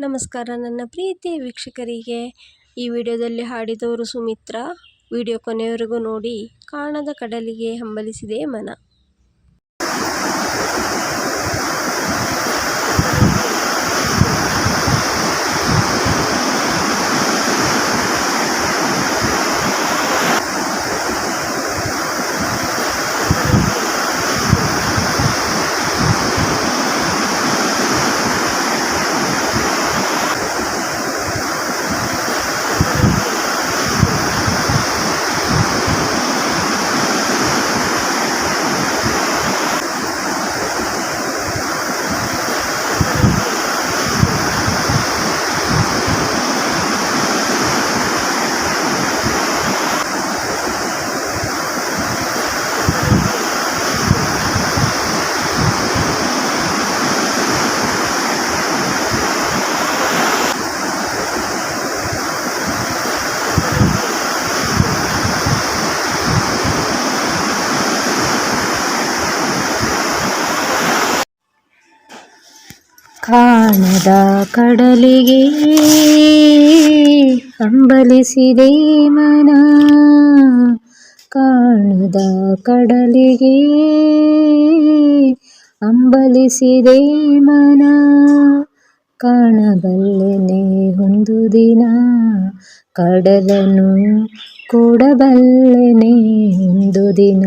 ನಮಸ್ಕಾರ ನನ್ನ ಪ್ರೀತಿ ವೀಕ್ಷಕರಿಗೆ. ಈ ವಿಡಿಯೋದಲ್ಲಿ ಹಾಡಿದವರು ಸುಮಿತ್ರಾ. ವಿಡಿಯೋ ಕೊನೆಯವರೆಗೂ ನೋಡಿ, ಕಾಣದ ಕಡಲಿಗೆ ಹಂಬಲಿಸಿದೆ ಮನ. ಕಾಣದ ಕಡಲಿಗೆ ಹಂಬಲಿಸಿದೆ ಮನ. ಕಾಣದ ಕಡಲಿಗೆ ಅಂಬಲಿಸಿದೆ ಮನ. ಕಾಣಬಲ್ಲೆನೆ ಒಂದು ದಿನ ಕಡಲನು ಕೊಡಬಲ್ಲೆನೆ ಒಂದು ದಿನ.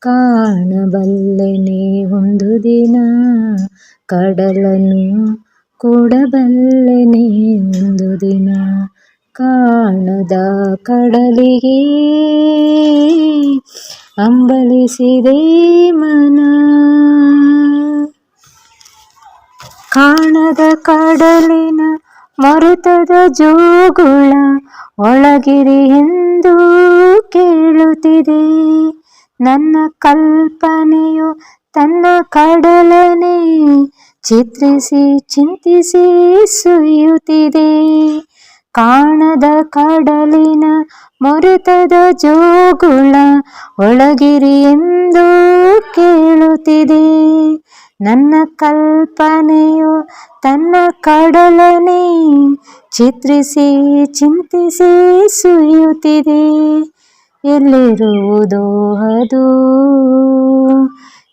ಕಾಣಬಲ್ಲೆನೆ ಒಂದು ದಿನ ಕಡಲನು ಕೂಡಬಲ್ಲೆನೆ ಒಂದು ದಿನ ಕಾಣದ ಕಡಲಿಗೆ. ಅಂಬಲಿಸಿದೆ ಮನ. ಕಾಣದ ಕಡಲಿನ ಮರುತದ ಜೋಗುಳ ಒಳಗಿರಿ ಎಂದು ಕೇಳುತ್ತಿದೆ. ನನ್ನ ಕಲ್ಪನೆಯು ತನ್ನ ಕಡಲನೆ ಚಿತ್ರಿಸಿ ಚಿಂತಿಸಿ ಸುಯುತ್ತಿದೆ ಕಾಣದ ಕಡಲಿನ ಮುರಿತದ ಜೋಗುಳ ಒಳಗಿರಿ ಎಂದು ಕೇಳುತ್ತಿದೆ. ನನ್ನ ಕಲ್ಪನೆಯು ತನ್ನ ಕಡಲನೆ ಚಿತ್ರಿಸಿ ಚಿಂತಿಸಿ ಸುಯುತ್ತಿದೆ ಎಲ್ಲಿರುವುದೋ ಅದು?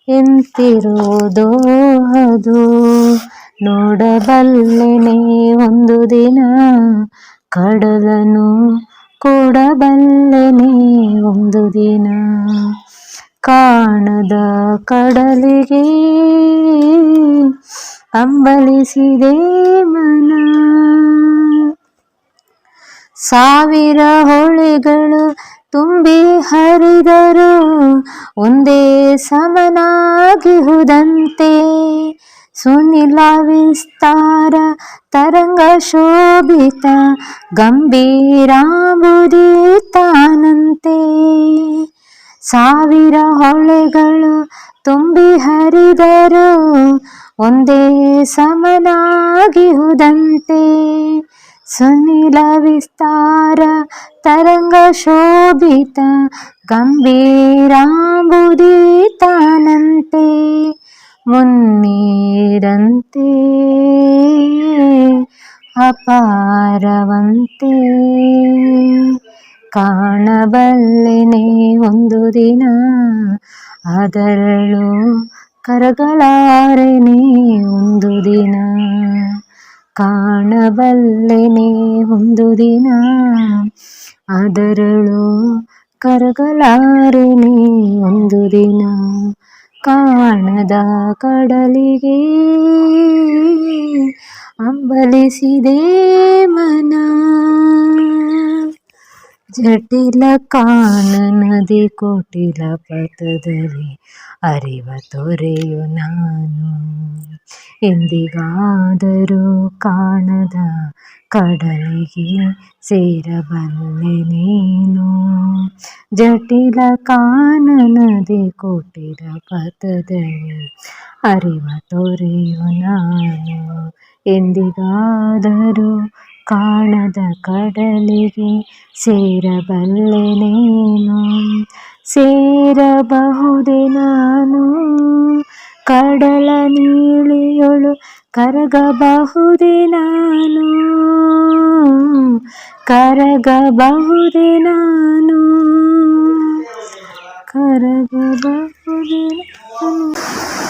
ಎಂತಿರುವುದೋ ಅದು ನೋಡಬಲ್ಲೆನೆ ಒಂದು ದಿನ ಕಡಲನು ಕೊಡಬಲ್ಲೆನೆ ಒಂದು ದಿನ ಕಾಣದ ಕಡಲಿಗೆ ಅಂಬಲಿಸಿದೆ ಮನ. ಸಾವಿರ ಹೊಳೆಗಳು ತುಂಬಿ ಹರಿದರು, ಒಂದೇ ಸಮನಾಗಿಹುದಂತೆ. ಸುನಿಲ ವಿಸ್ತಾರ ತರಂಗ ಶೋಭಿತ ಗಂಭೀರಾಂಬುದಿತಾನಂತೆ ಸಾವಿರ ಹೊಳೆಗಳು ತುಂಬಿ ಹರಿದರು, ಒಂದೇ ಸಮನಾಗಿಹುದಂತೆ. ಸುನಿಲ ವಿಸ್ತಾರ ತರಂಗ ಶೋಭಿತ ಗಂಭೀರಾಂಬುದೀತಾನಂತೆ ಮುನ್ನೀರಂತೆ ಅಪಾರವಂತೆ. ಕಾಣಬಲ್ಲೆನೆ ಒಂದು ದಿನ ಅದರಳು ಕರಗಲಾರೆನೆ ಒಂದು ದಿನ. ಕಾಣಬಲ್ಲೆನೆ ಒಂದು ದಿನ. ಅದರಳು ಕರಗಲಾರೆನೆ ಒಂದು ದಿನ. ಕಾಣದ ಕಡಲಿಗೆ ಅಂಬಲಿಸಿದೆ ಮನ. ಜಟಿಲ ಕಾನನದಿ ಕೋಟಿಲ ಪಥದಲ್ಲಿ ಅರಿವ ತೊರೆಯು ನಾನು. ಎಂದಿಗಾದರೂ ಕಾಣದ ಕಡಲಿಗೆ ಸೇರಬಲ್ಲೆ ನೀನು ಜಟಿಲ ಕಾನನದಿ ಕೋಟಿಲ ಪಥದಲ್ಲಿ ಅರಿವ ತೊರೆಯು ನಾನು ಎಂದಿಗಾದರೂ ಕಾಣದ ಕಡಲಿಗೆ ಸೇರಬಲ್ಲೆ ನೀನು ಸೇರಬಹುದೇ ನಾನು ಕಡಲ ನೀಳಿಯೊಳು ಕರಗಬಹುದೇ ನಾನು? ಕರಗಬಹುದೇ ನಾನು? ಕರಗಬಹುದೇ ನಾನು?